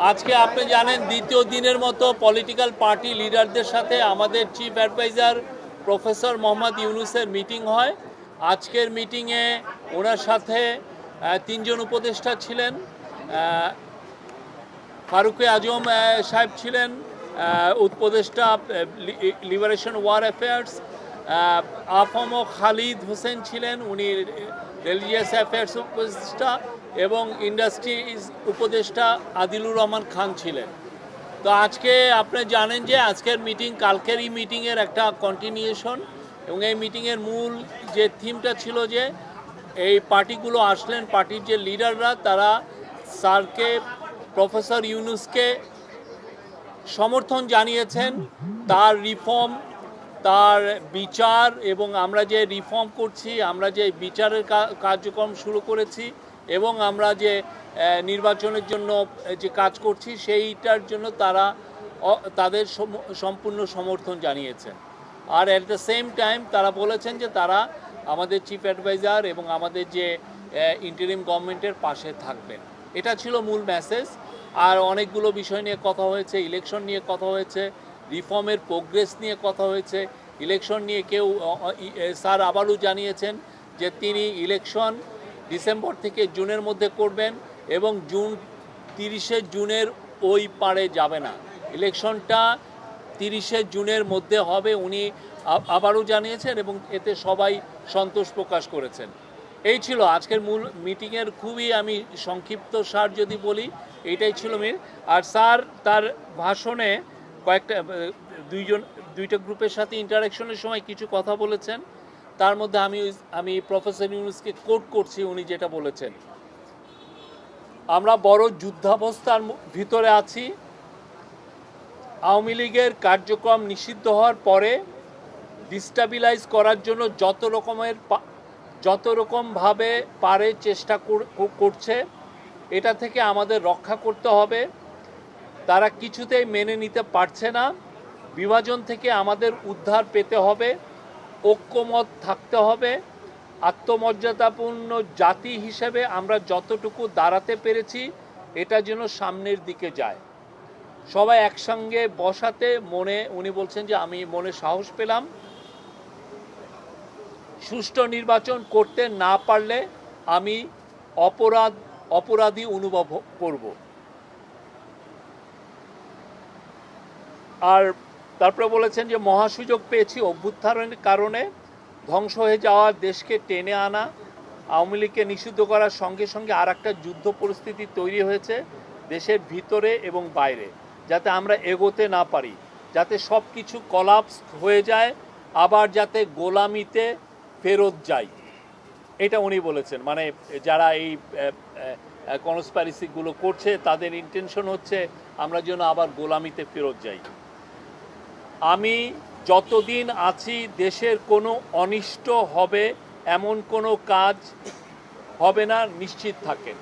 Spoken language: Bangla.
আজকে আপনি জানেন দ্বিতীয় দিনের মতো পলিটিক্যাল পার্টি লিডারদের সাথে আমাদের চিফ অ্যাডভাইজার প্রফেসর মোহাম্মদ ইউনুসের মিটিং হয়। আজকের মিটিংয়ে ওনার সাথে তিনজন উপদেষ্টা ছিলেন ফারুকে আজম সাহেব ছিলেন উপদেষ্টা liberation war affairs আফম Khalid Hossain ছিলেন, উনি রিলিজিয়াস অ্যাফেয়ার্স উপদেষ্টা এবং ইন্ডাস্ট্রিজ উপদেষ্টা আদিলুর রহমান খান ছিলেন। তো আজকে আপনি জানেন যে আজকের মিটিং, কালকের এই মিটিংয়ের একটা কন্টিনিউশন এবং এই মিটিংয়ের মূল যে থিমটা ছিল যে এই পার্টিগুলো আসলেন, পার্টির যে লিডাররা তারা স্যারকে প্রফেসর ইউনুসকে সমর্থন জানিয়েছেন। তার রিফর্ম তার বিচার এবং আমরা যে রিফর্ম করছি, আমরা যে বিচারের কার্যক্রম শুরু করেছি এবং আমরা যে নির্বাচনের জন্য যে কাজ করছি, সেইটার জন্য তারা তাদের সম্পূর্ণ সমর্থন জানিয়েছেন। আর অ্যাট দ্য সেম টাইম তারা বলেছেন যে তারা আমাদের চিফ অ্যাডভাইজার এবং আমাদের যে ইন্টারিম গভর্নমেন্টের পাশে থাকবেন। এটা ছিল মূল মেসেজ আর অনেকগুলো বিষয় নিয়ে কথা হয়েছে ইলেকশন নিয়ে কথা হয়েছে। রিফর্মের প্রোগ্রেস নিয়ে কথা হয়েছে। ইলেকশন নিয়ে কেউ স্যার আবারও জানিয়েছেন যে তিনি ইলেকশন ডিসেম্বর থেকে জুনের মধ্যে করবেন এবং জুন তিরিশে জুনের ওই পারে যাবে না। ইলেকশনটা তিরিশে জুনের মধ্যে হবে, উনি আবারও জানিয়েছেন এবং এতে সবাই সন্তোষ প্রকাশ করেছেন। এই ছিল আজকের মূল মিটিংয়ের খুবই আমি সংক্ষিপ্ত সার যদি বলি এইটাই ছিল মিল আর স্যার তার ভাষণে কয়েকটা দুইজন, দুইটা গ্রুপের সাথে ইন্টারাকশনের সময় কিছু কথা বলেছেন। তার মধ্যে আমি আমি প্রফেসর ইউনুসকে কোট করছি, উনি যেটা বলেছেন। আমরা বড় যুদ্ধাবস্থার ভিতরে আছি। আওয়ামী লীগের কার্যক্রম নিষিদ্ধ হওয়ার পরে ডিস্টাবিলাইজ করার জন্য যত রকমের যত রকমভাবে পারে চেষ্টা কর- কর- করছে, এটা থেকে আমাদের রক্ষা করতে হবে। তারা কিছুতেই মেনে নিতে পারছে না। বিভাজন থেকে আমাদের উদ্ধার পেতে হবে, ঐক্যমত থাকতে হবে। আত্মমর্যাদাপূর্ণ জাতি হিসেবে আমরা যতটুকু দাঁড়াতে পেরেছি, এটা যেন সামনের দিকে যায়। সবাই একসঙ্গে বসাতে মনে, উনি বলছেন যে আমি মনে সাহস পেলাম। সুষ্ঠু নির্বাচন করতে না পারলে আমি অপরাধ, অপরাধী অনুভব করব। আর তারপরে বলেছেন যে, মহাসুযোগ পেয়েছি অভ্যুত্থানের কারণে ধ্বংস হয়ে যাওয়া দেশকে টেনে আনা, আওয়ামী লীগকে নিষিদ্ধ করার সঙ্গে সঙ্গে আর একটা যুদ্ধ পরিস্থিতি তৈরি হয়েছে দেশের ভিতরে এবং বাইরে, যাতে আমরা এগোতে না পারি, যাতে সব কিছু কলাপস হয়ে যায়, আবার যাতে গোলামিতে ফেরত যাই। এটা উনি বলেছেন। মানে যারা এই কনসপ্যারিসিগুলো করছে, তাদের ইন্টেনশন হচ্ছে আমরা যেন আবার গোলামিতে ফেরত যাই। আমি যতদিন আছি দেশের কোনো অনিষ্ট হবে এমন কোনো কাজ হবে না নিশ্চিত থাকেন।